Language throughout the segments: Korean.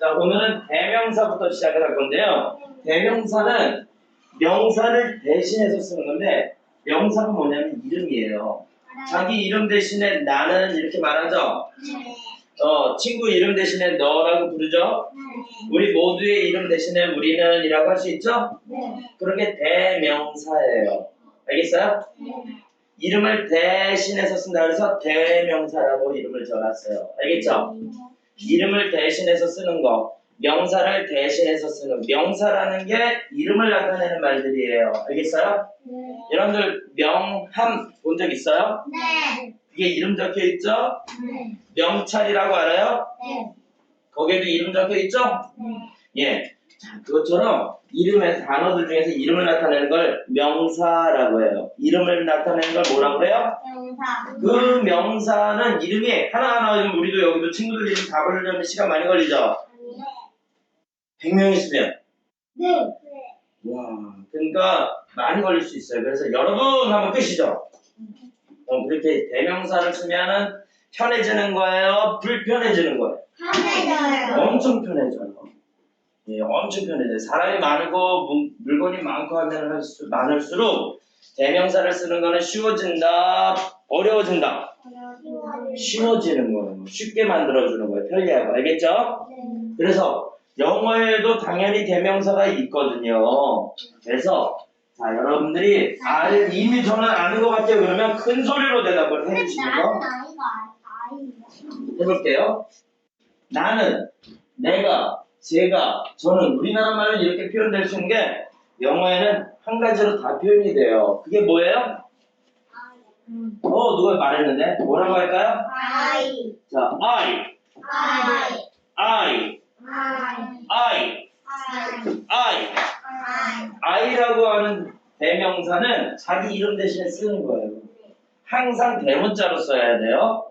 자, 오늘은 대명사부터 시작을 할 건데요. 대명사는 명사를 대신해서 쓰는 건데, 명사가 뭐냐면 이름이에요. 자기 이름 대신에 나는 이렇게 말하죠. 어, 친구 이름 대신에 너라고 부르죠. 우리 모두의 이름 대신에 우리는 이라고 할 수 있죠. 그런 게 대명사예요. 알겠어요? 이름을 대신해서 쓴다 그래서 대명사라고 이름을 지어놨어요. 알겠죠? 이름을 대신해서 쓰는 거, 명사를 대신해서 쓰는 명사라는 게 이름을 나타내는 말들이에요. 알겠어요? 여러분들 명함 본 적 있어요? 그게 이름 적혀 있죠? 명찰이라고 알아요? 거기에도 이름 적혀 있죠? 예. 자, 그것처럼 이름의 단어들 중에서 이름을 나타내는 걸 명사라고 해요. 이름을 나타내는 걸 뭐라고 해요? 그 명사는 이름이 하나하나 지금 우리도 여기도 친구들 이름 다 부르려면 시간 많이 걸리죠? 100명 있으면 와 그러니까 많이 걸릴 수 있어요. 그래서 여러분 하면 끝이죠. 어, 그렇게 대명사를 쓰면은 편해지는 거예요? 불편해지는 거예요? 엄청 편해져요. 예, 엄청 편해져요. 사람이 많고 문- 물건이 많고 하면 많을수록 대명사를 쓰는 거는 쉬워진다, 어려워진다. 쉬워지는 거예요. 쉽게 만들어주는 거예요. 편리하고. 알겠죠? 그래서 영어에도 당연히 대명사가 있거든요. 그래서 자 여러분들이 알, 이미 저는 아는 것 같아요. 그러면 큰 소리로 대답을 해주시는 거 해볼게요. 나는, 내가, 제가, 저는 우리나라 말로 이렇게 표현될 수 있는 게 영어에는 한 가지로 다 표현이 돼요. 그게 뭐예요? 어 누가 말했는데 뭐라고 할까요? 자 I, I, I, I. I라고 하는 대명사는 자기 이름 대신에 쓰는 거예요. 항상 대문자로 써야 돼요.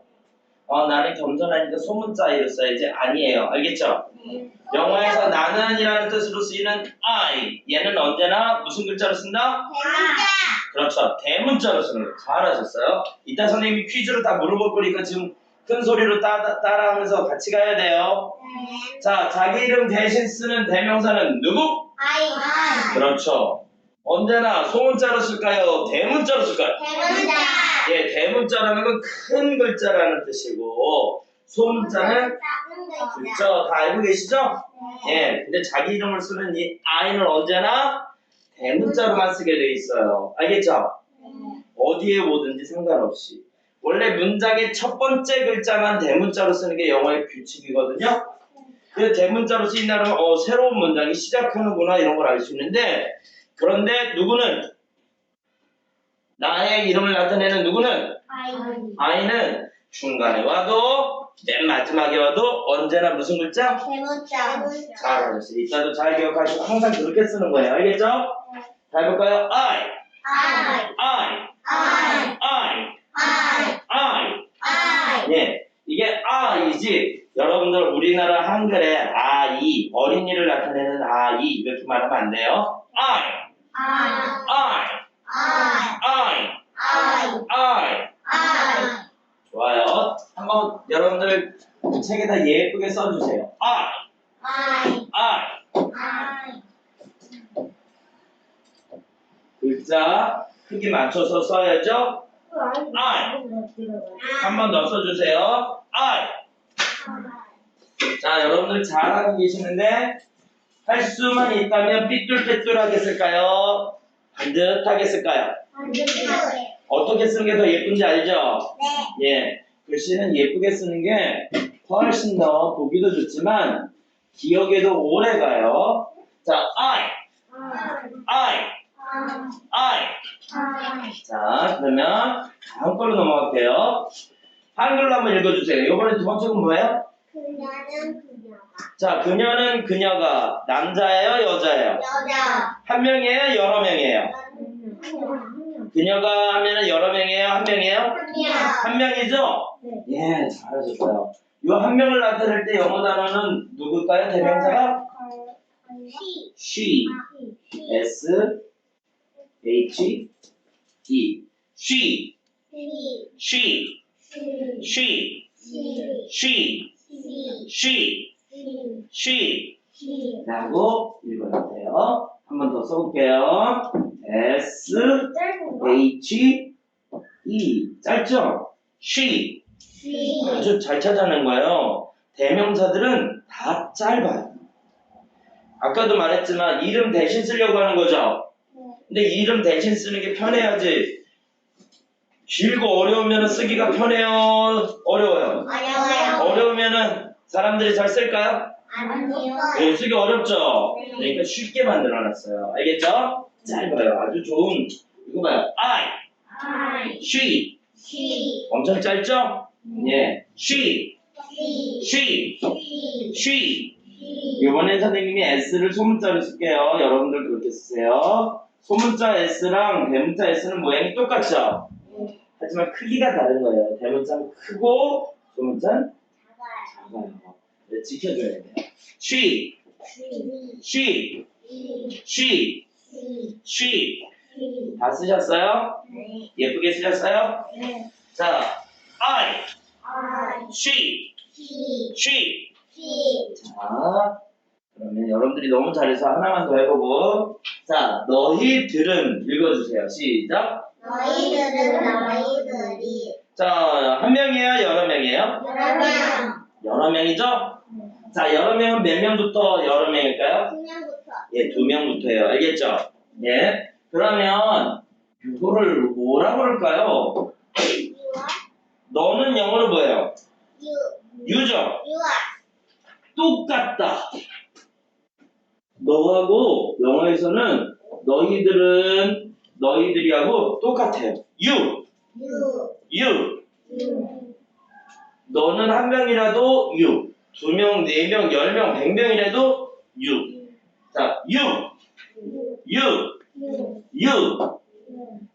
어, 나는 겸손하니까 소문자로 써야지 아니에요. 알겠죠? 영어에서 나는이라는 뜻으로 쓰이는 I 얘는 언제나 무슨 글자로 쓴다? 그렇죠. 대문자로 쓰는 거예요. 잘하셨어요. 이따 선생님이 퀴즈로 다 물어볼 거니까 지금 큰 소리로 따, 따라하면서 같이 가야 돼요. 자, 자기 이름 대신 쓰는 대명사는 누구? 그렇죠. 언제나 소문자로 쓸까요? 대문자로 쓸까요? 예, 대문자라는 건 큰 글자라는 뜻이고 소문자는 그렇죠. 다 알고 계시죠? 예, 근데 자기 이름을 쓰는 이 I는 언제나 대문자로만 쓰게 돼 있어요. 알겠죠? 어디에 오든지 상관없이. 원래 문장의 첫 번째 글자만 대문자로 쓰는 게 영어의 규칙이거든요. 그 대문자로 쓰인다면 어, 새로운 문장이 시작하는구나 이런 걸 알 수 있는데 그런데 누구는 나의 이름을 나타내는 누구는 I는 중간에 와도 맨 마지막에 와도 언제나 무슨 글자? 잘하셨어요. 이따도 잘 기억하시고 항상 그렇게 쓰는 거예요. 알겠죠? 자 해볼까요? I, I, I, I. 예, 이게 I지. 여러분들 우리나라 한글에 아이 어린이를 나타내는 아이 이렇게 말하면 안 돼요. I, I, I, I. 좋아요. 한번 여러분들 책에다 예쁘게 써주세요. I, I. 글자 크기 맞춰서 써야죠. 한번 더 써주세요. I. 자, 여러분들 잘하고 계시는데 할 수만 있다면 삐뚤빼뚤하게 쓸까요? 반듯하게 쓸까요? 어떻게 쓰는 게 더 예쁜지 알죠? 예, 글씨는 예쁘게 쓰는 게 훨씬 더 보기도 좋지만 기억에도 오래 가요. 자, I, I, I. 자, 그러면 다음 걸로 넘어갈게요. 한글로 한번 읽어주세요. 이번에 두 번째 건 뭐예요? 자, 그녀는 그녀가 남자예요, 여자예요? 한 명이에요, 여러 명이에요? 그녀가 하면은 여러 명이에요, 한 명이에요? 한 명이죠? 예, 잘하셨어요. 이 한 명을 나타낼 때 영어 단어는 누굴까요? 대명사가? she, s, h, e, she, she, she, she, she, she she 라고 읽어도 돼요. 한 번 더 써볼게요. S H E 짧죠? she she 아주 잘 찾아낸 거예요. 대명사들은 다 짧아요. 아까도 말했지만 이름 대신 쓰려고 하는 거죠. 근데 이름 대신 쓰는 게 편해야지. 길고 어려우면 쓰기가 편해요. 어려워요. 어려워요 어려우면은 사람들이 잘 쓸까요? 아니요 네, 쓰기 어렵죠. 그러니까 쉽게 만들어놨어요. 알겠죠? 짧아요. 아주 좋은. 이거 봐요. I, I she. she 엄청 짧죠? 예. she, she she, she 이번엔 선생님이 S를 소문자로 쓸게요. 여러분들 그렇게 쓰세요. 소문자 S랑 대문자 S는 모양이 똑같죠? 하지만 크기가 다른 거예요. 대문자는 크고 소문자는 작아요 작아요. 네, 지켜줘야 돼요. She, she she, she, 다 쓰셨어요? 네 예쁘게 쓰셨어요? 네 자, I, I she, she she. 자, 그러면 여러분들이 너무 잘해서 하나만 더 해보고. 자, 너희들은 읽어주세요. 시작. 너희들은 너희들이 자, 한 명이에요? 여러 명이에요? 여러 명 여러 명이죠? 자, 여러 명은 몇 명부터 여러 명일까요? 분명부터 예, 두 명부터예요. 알겠죠? 예. 그러면 이거를 뭐라 그럴까요? 너는 영어로 뭐예요? 유 유죠? 유아 똑같다. 너하고 영어에서는 너희들은 너희들이하고 똑같아요. you, 유 you. 유 너는 한 명이라도 you. 두 명, 네 명, 열 명, 백 명이라도 you, you, 유 you.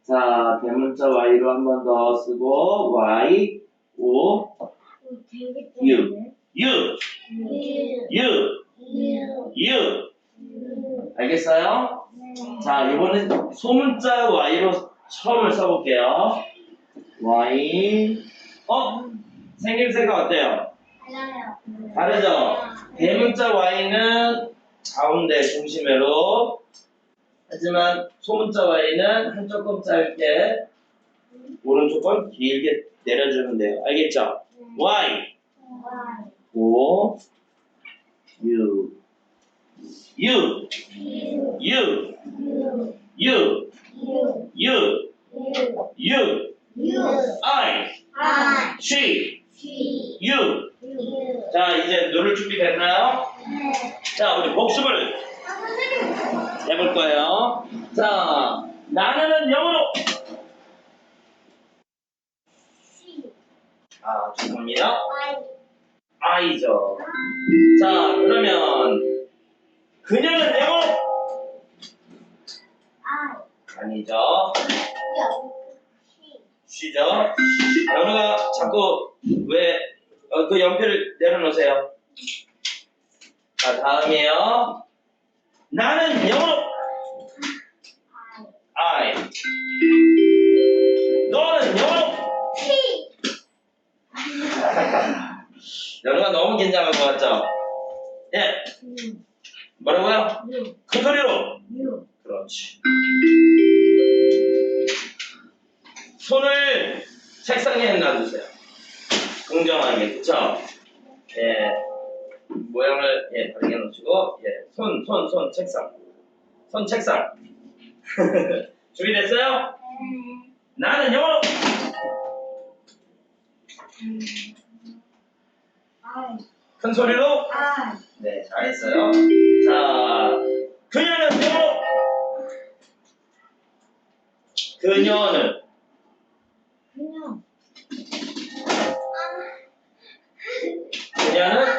자, 대문자 y로 한 번 더 쓰고 y, o, you, 유 you, 유 you. 유 알겠어요? 네. 자, 이번엔 소문자 y로 처음을 써볼게요. y. 어? 생김새가 어때요? 달라요. 다르죠? 대문자 y는 가운데 중심으로. 하지만 소문자 y는 한쪽 건 짧게, 오른쪽 건 길게 내려주면 돼요. 알겠죠? y. O, u. u, 유 u, 유 u, 유 u, 유 u, 유 I, I she. 유 자, 이제 누를 준비 됐나요? 네. 자, 우리 복습을 해볼 거예요. 자, 나는 영어로. 아, 죄송합니다. I죠. 자, 그러면 그녀는 영어로. 아니죠. 쉬죠. 연우가 자꾸 왜, 어, 그 연필을 내려놓으세요. 자, 다음이에요. 나는 영어로. I. 너는 영어로. 연우가 너무 긴장한 것 같죠? 예. 유 뭐라고요? 유큰 소리로. 유 그렇지. 손을 책상에 놔주세요. 공정하게, 그쵸? 예. 모양을, 예, 다르게 놓으시고, 예. 손, 손, 손, 책상. 손, 책상. 준비됐어요? 나는 영어로! I 큰 소리로? 네, 잘했어요. 자, 그녀는 영어로! 그녀는 그냥 그녀는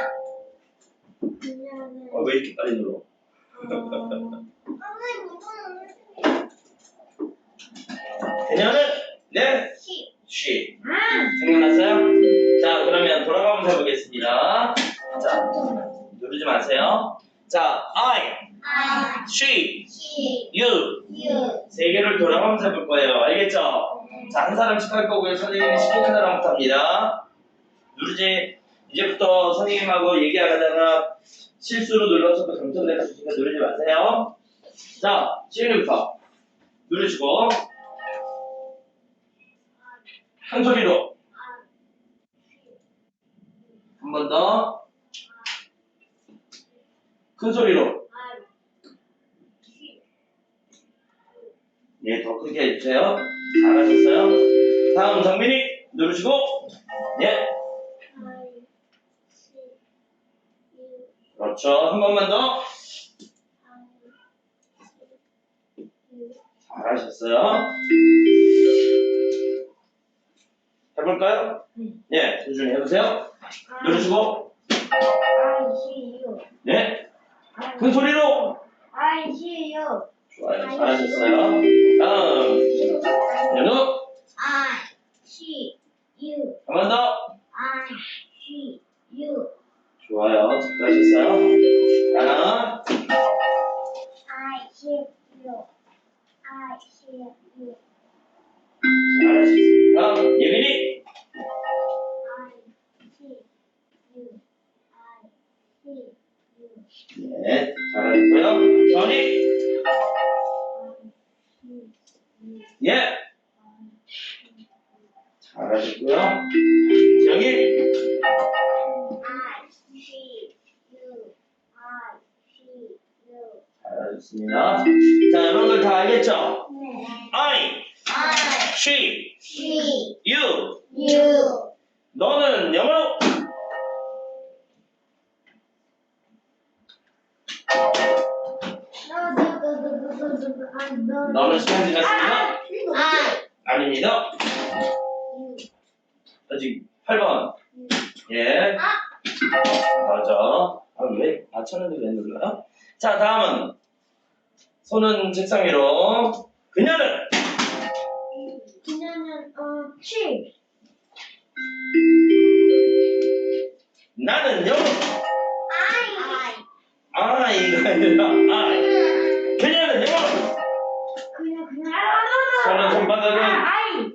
어, 왜 이렇게 빨리 눌러? 선생님 그녀는 네 she she 아 생각났어요? 자 그러면 돌아가 면서 해보겠습니다. 자 누르지 마세요. 자 I, I she, she you you 세 개를 돌아가면서 해볼 거예요. 알겠죠? 자 한 사람씩 할 거고요. 선생님이 시키는 사람부터 합니다. 누르지 이제부터 선생님하고 얘기하다가 실수로 눌러서 감점될 수 있으니까 누르지 마세요. 자, 시윤이부터 누르시고. 한 소리로. 한 번 더. 큰 소리로. 예, 더 크게 해주세요. 잘하셨어요. 다음 정민이 누르시고. 예, 그렇죠. 한 번만 더 잘하셨어요. 해볼까요? 예, 꾸준히 해보세요. 누르시고 you. 예, 큰 소리로 you. 좋아요. 잘하셨어요. 다음 연우 I see you. 한번 더. You. 좋아요. 잘하셨어요. 하나, I see you. I see you. 잘하셨어요. 예민이 I see you. I see you. 네, 잘하셨고요. 전이. 예, 잘하셨고요. 정이 I see you. I see 잘하셨습니다. 자, 여러분들 다 알겠죠? 네. I, I she, see you. you. 너는 영어로 너는 시간 지났습니다. I 아닙니다. 아직 8번. 예. 맞아. 아, 왜? 맞췄는데 왜 눌러요? 자, 다음은 손은 책상 위로. 그녀는 그녀는 어 칠. 나는 영어. I 아, 이거 아니라 아. 그녀는 영어. 그냥 그냥 저는 손바닥은 I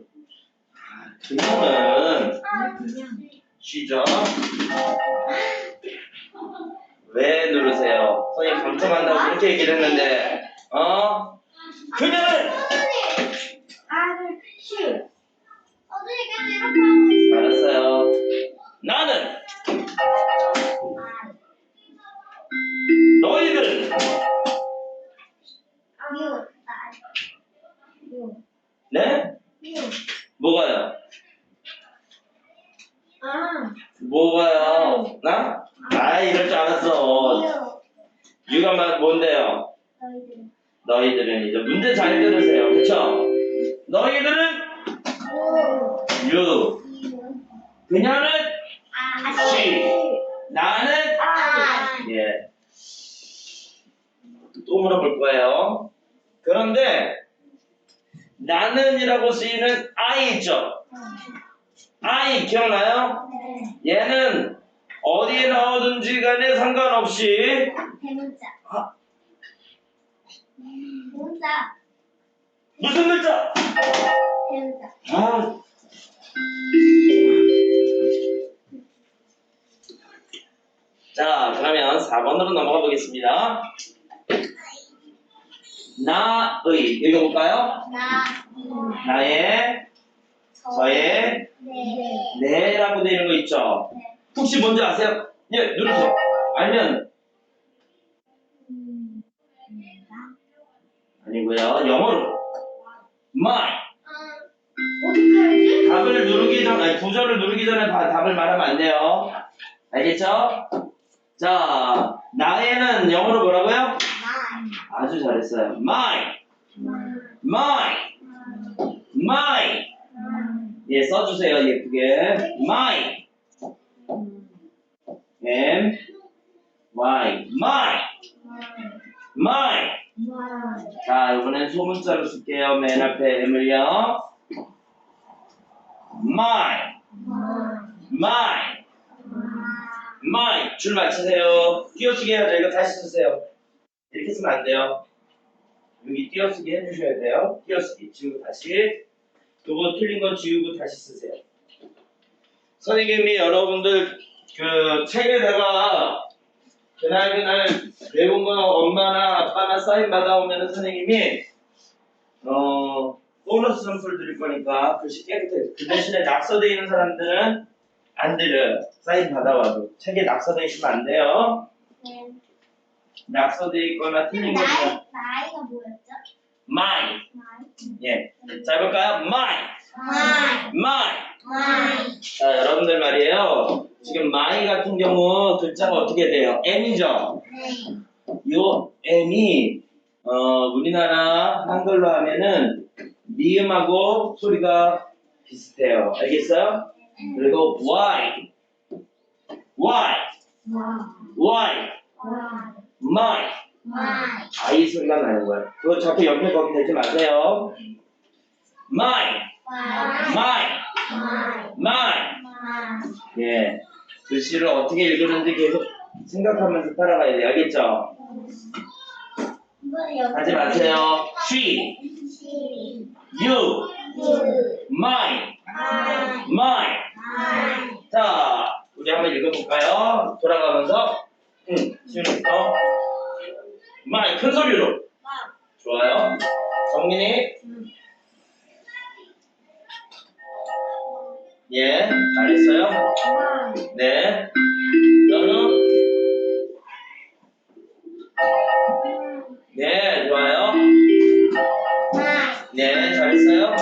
그녀는 그냥 쉬죠. 왜 누르세요? 선생님 감점한다고 그렇게 얘기를 했는데, 어? 그녀는. 어떻게 이렇게 하고 있어? 알았어요. 나는 어디에 나오든지 간에 상관없이 대문자 아. 대문자 무슨 글자? 대문자 아. 자, 그러면 4번으로 넘어가 보겠습니다. 나의 읽어볼까요? 나 나의, 저의, 네 네라고 되어 있는 거 있죠? 네. 혹시 뭔지 아세요? 예, 누르세요. 음, 아니고요. 영어로 my? 답을 누르기 전, 아니 구절을 누르기 전에 다- 답을 말하면 안 돼요. 알겠죠? 자, 나에는 영어로 뭐라고요? 나 아주 잘했어요. my, 나 my, my. 예, 써주세요. 예쁘게. my, m, y, my, my. 자, 이번엔 소문자로 쓸게요. 맨 앞에 m을요. my, my, my. 줄 맞추세요. 띄어쓰기 해야죠. 이거 다시 쓰세요. 이렇게 쓰면 안 돼요. 여기 띄어쓰기 해주셔야 돼요. 띄어쓰기. 지우고 다시. 요거 틀린 거 지우고 다시 쓰세요. 선생님이 여러분들 그 책에다가 그날 그날 배운 거 엄마나 아빠나 사인 받아오면 선생님이 어 보너스 점수를 드릴 거니까 글씨 깨끗해. 그 대신에 낙서돼 있는 사람들은 안 드려요. 사인 받아와도 책에 낙서돼 있으면 안 돼요. 네. 낙서돼 있거나 틀린 거 나이, 있으면 나이가 뭐였죠? my 나이. 예. 자 해볼까요? my 마이. my 마이. 자 여러분들 말이에요. 지금 my 같은 경우 글자가 어떻게 돼요? m이죠. 네. 요 m이 어, 우리나라 한글로 하면은 미음하고 소리가 비슷해요. 알겠어요? 그리고 y y 와. y 와. my 마이. i 소리가 나는 거예요. 그거 자꾸 옆에 거기 대지 마세요. my my my 마이. 예 글씨를 어떻게 읽으는지 계속 생각하면서 따라가야 돼요. 알겠죠? 하지 마세요. she 시. you my 마이. 자, 우리 한번 읽어볼까요? 돌아가면서, 응, 시윤이부터. 말, 큰 소리로. 좋아요. 정민이. 예, 잘했어요. 네. 연우. 네, 좋아요. 네, 잘했어요.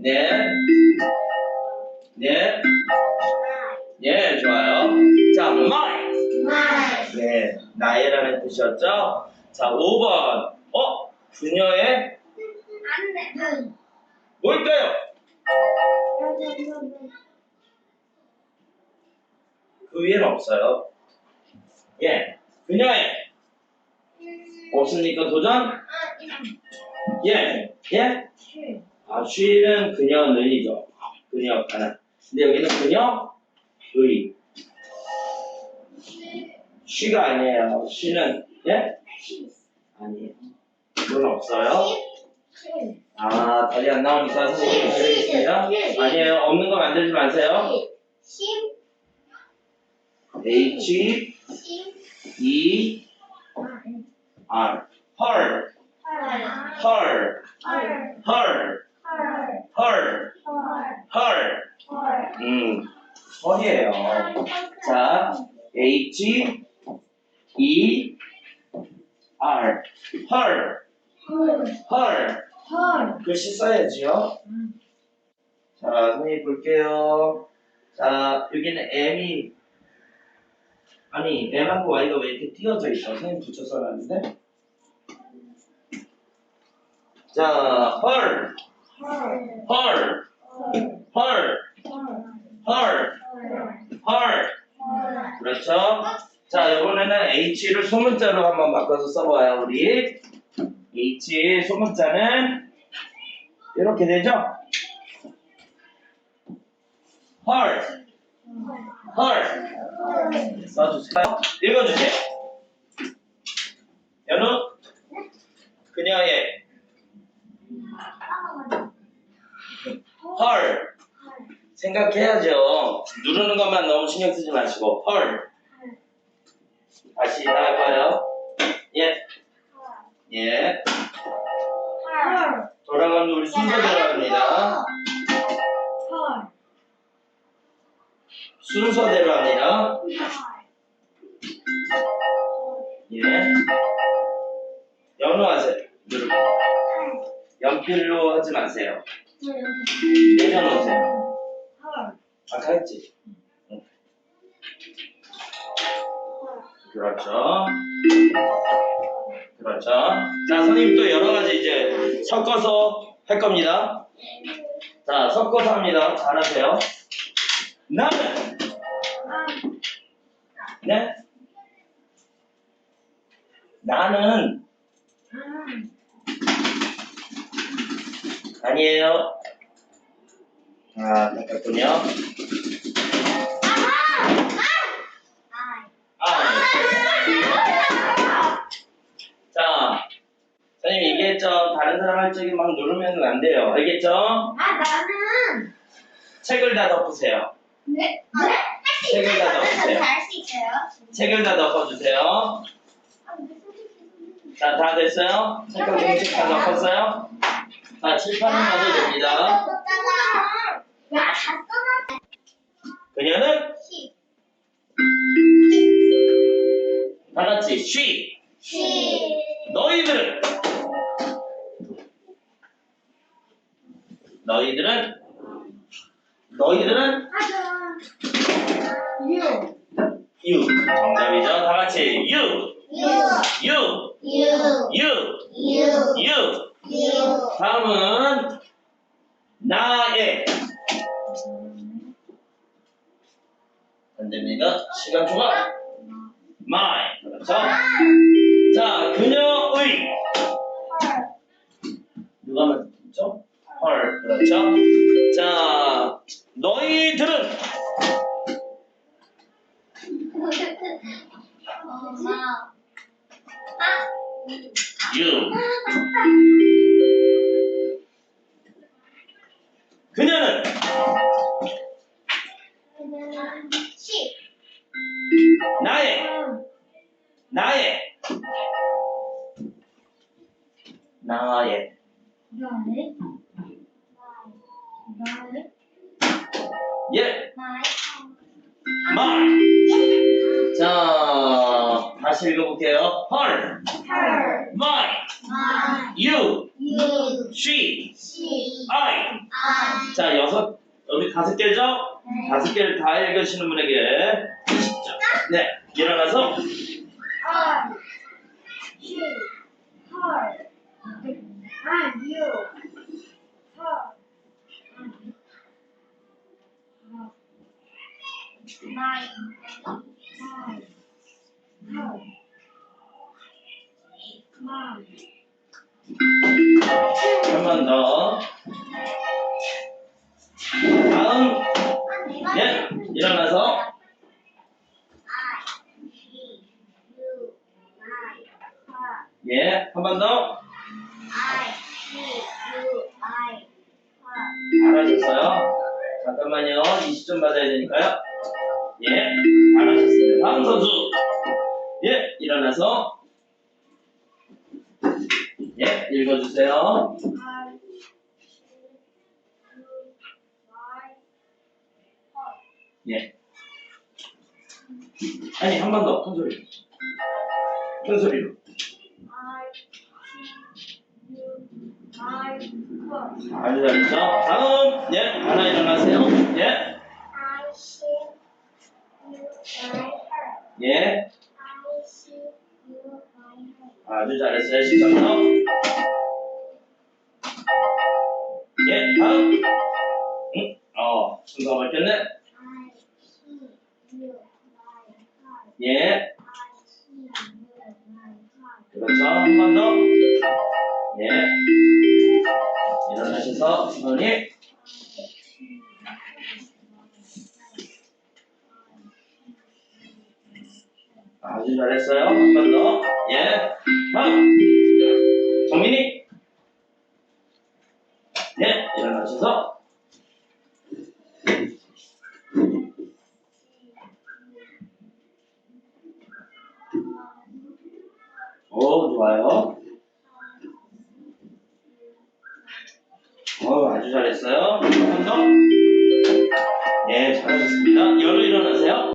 네. 네. 네, 좋아요. 자, my. 마이. 네, 나이라는 뜻이었죠? 자, 5번. 아, 쉬는 그녀는이죠. 그녀 하나. 근데 여기는 그녀 의. 쉬가 아니에요. 쉬는 예? 아니에요. 그건 없어요. 아, 답이 안 나오니까 선생님이 해드리겠습니다. 아니에요. 없는 거 만들지 마세요. 심. H E R her her her her her 음 헐이에요. 자 H E R her her 글씨 써야지요. 자 선생님 볼게요. 자 여기는 M이 아니 M하고 Y가 왜 이렇게 띄어져 있어? 선생님 붙여 써놨는데. 자 her her her her her 그렇죠? 자, 이번에는 H를 소문자로 한번 바꿔서 써봐요, 우리. H 소문자는 이렇게 되죠? her, her. 써주세요. 읽어주세요. 연우, 그녀의 her. 생각해야죠. 누르는 것만 너무 신경 쓰지 마시고, her. 다시 나갈까요? 예, 예. 돌아가면 우리 순서대로 합니다. 순서대로 합니다. 예. 연호하세요. 누르고. 연필로 하지 마세요. 내려놓으세요. 아까 했지? 응. 그렇죠. 그렇죠. 자, 선생님 또 여러 가지 이제 섞어서 할 겁니다. 자, 섞어서 합니다. 잘하세요. 나는, 네? 나는 아니에요. 아, 잠깐군요. 아, 자, 선생님 얘기했죠. 다른 사람 할 적에 막 누르면 안 돼요. 알겠죠? 아 나는 책을 다 덮으세요. 네? 네? 할수 책을 다 넣어주세요. 잘할수 있어요. 책을 다 넣어주세요. 자, 다 됐어요? 책과 공식 다 넣었어요? 자, 칠판을 넣어도 됩니다. 야, 다 써놨다. 그녀는 10, 다 같이 쉬. 10, 너희들은? 너희들은? 너희들은? 하자. 6, you 정답이죠. 다 같이 you 6, you 6, you 6, you 6. 다음은 나의 됩니다. 시간 초과 my 그렇죠. 자 그녀의 누가 맞죠? 헐 그렇죠. 자 너희들은 엄마. 아, you 나의 나의, 나의, 예. 나의, my 자 다시 읽어볼게요. her her, my my, you you, she she, I I. 자 여섯 여기 다섯 개죠? 다섯 개를 다 읽으시는 분에게 20점 네 일어나서. her, she, her, and you, her, my, my, her, my. 한번더 예. 예한 번 더 잘하셨어요? 잠깐만요. 20점 받아야 되니까요. 예 잘하셨어요 다음 선수. 예 일어나서. 예 읽어주세요. 예. 아니 한 번 더. 큰 소리 큰 소리로 잘했죠 다음 예 하나 일어나세요 예 I, she, you, I, her. 예. I, she, you, I, her. 아주 잘했어요. 10점 더. 예, 다음. 응? 어, 순서 바뀌었네. I, she, you, I, her. 예. 그렇죠. 한 번 더. 예. 일어나셔서 선이 아주 잘했어요. 한 번 더.